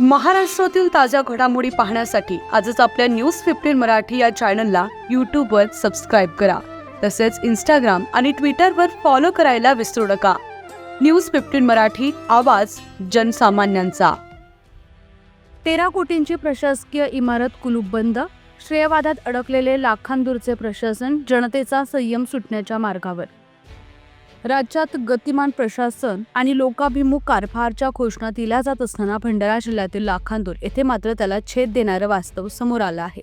महाराष्ट्रातील ताज्या घडामोडी पाहण्यासाठी आजच आपल्या न्यूज फिफ्टीन मराठी या चॅनलला यूट्यूबवर सबस्क्राईब करा. तसेच इंस्टाग्राम आणि ट्विटरवर फॉलो करायला विसरू नका. न्यूज फिफ्टीन मराठी आवाज जनसामान्यांचा. तेरा कोटींची प्रशासकीय इमारत कुलूप बंद श्रेयवादात अडकलेले लाखांदूरचे प्रशासन जनतेचा संयम सुटण्याच्या मार्गावर. राज्यात गतिमान प्रशासन आणि लोकाभिमुख कारभारच्या घोषणा दिल्या जात असताना भंडारा जिल्ह्यातील लाखांदूर येथे मात्र त्याला छेद देणारं वास्तव समोर आलं आहे.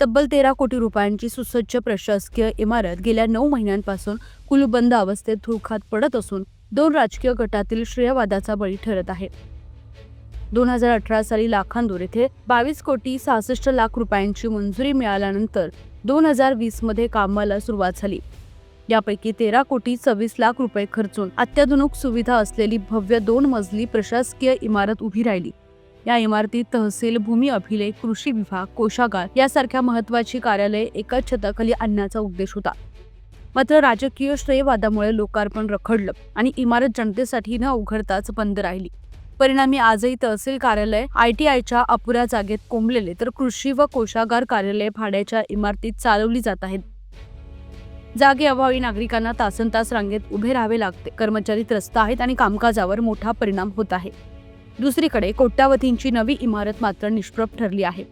तब्बल तेरा कोटी रुपयांची सुसज्ज प्रशासकीय इमारत गेल्या नऊ महिन्यांपासून कुलबंद अवस्थेत धुळखात पडत असून दोन राजकीय गटातील श्रेयवादाचा बळी ठरत आहे. दोन हजार अठरा साली लाखांदूर येथे बावीस कोटी सहासष्ट लाख रुपयांची मंजुरी मिळाल्यानंतर दोन हजार वीसमध्ये कामाला सुरुवात झाली. यापैकी तेरा कोटी सव्वीस लाख रुपये खर्चून अत्याधुनिक सुविधा असलेली भव्य दोन मजली प्रशासकीय इमारत उभी राहिली. या इमारतीत तहसील भूमी अभिलेख कृषी विभाग कोशागार यासारख्या महत्वाची कार्यालये एकाच छताखाली आणण्याचा उद्देश होता. मात्र राजकीय श्रेयवादामुळे लोकार्पण रखडलं आणि इमारत जनतेसाठी न उघडताच बंद राहिली. परिणामी आजही तहसील कार्यालय आय टी आयच्या अपुऱ्या जागेत कोंबलेले तर कृषी व कोशागार कार्यालय भाड्याच्या इमारतीत चालवली जात आहेत. जागेअभावी नागरिकांना तासन तास रांगेत उभे राहावे लागते. कर्मचारी त्रस्त आहेत आणि कामकाजावर मोठा परिणाम होत आहे. दुसरीकडे कोट्यावधींची नवी इमारत मात्र निष्प्रभ ठरली आहे.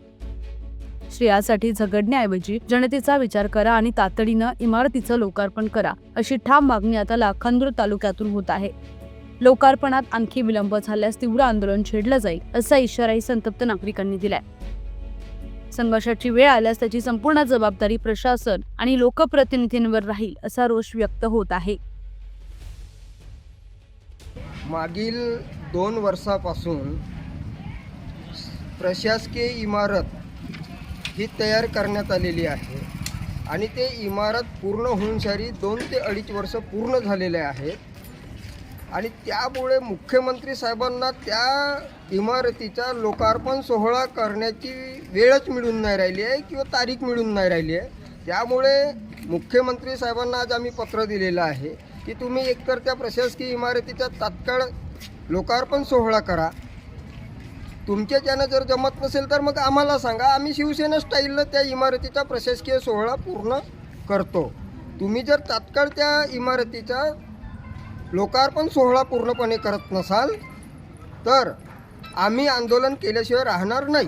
श्रेयासाठी झगडण्याऐवजी जनतेचा विचार करा आणि तातडीनं इमारतीचं लोकार्पण करा अशी ठाम मागणी आता लाखांदूर तालुक्यातून होत आहे. लोकार्पणात आणखी विलंब झाल्यास तीव्र आंदोलन छेडलं जाईल असा इशाराही संतप्त नागरिकांनी दिलाय. संघर्षाची वेळ आल्यास त्याची संपूर्ण जबाबदारी प्रशासन आणि लोकप्रतिनिधींवर राहील असा रोष व्यक्त होत आहे. मागील दोन वर्षापासून प्रशासकीय इमारत ही तयार करण्यात आलेली आहे आणि ते इमारत पूर्ण होऊन सारी दोन ते अडीच वर्ष पूर्ण झालेले आहेत. आणि त्यामुळे मुख्यमंत्री साहेबांना त्या इमारतीचा लोकार्पण सोहळा करण्याची वेळच मिळून नाही राहिली आहे किंवा तारीख मिळून नाही राहिली आहे. त्यामुळे मुख्यमंत्री साहेबांना आज आम्ही पत्र दिलेलं आहे की तुम्ही एकतर त्या प्रशासकीय इमारतीचा तात्काळ लोकार्पण सोहळा करा. तुमच्याच्यानं जर जमत नसेल तर मग आम्हाला सांगा. आम्ही शिवसेना स्टाईलनं त्या इमारतीचा प्रशासकीय सोहळा पूर्ण करतो. तुम्ही जर तात्काळ त्या इमारतीचा लोकार्पण सोहळा पूर्णपणे करत नसाल तर आम्ही आंदोलन केल्याशिवाय राहणार नाही.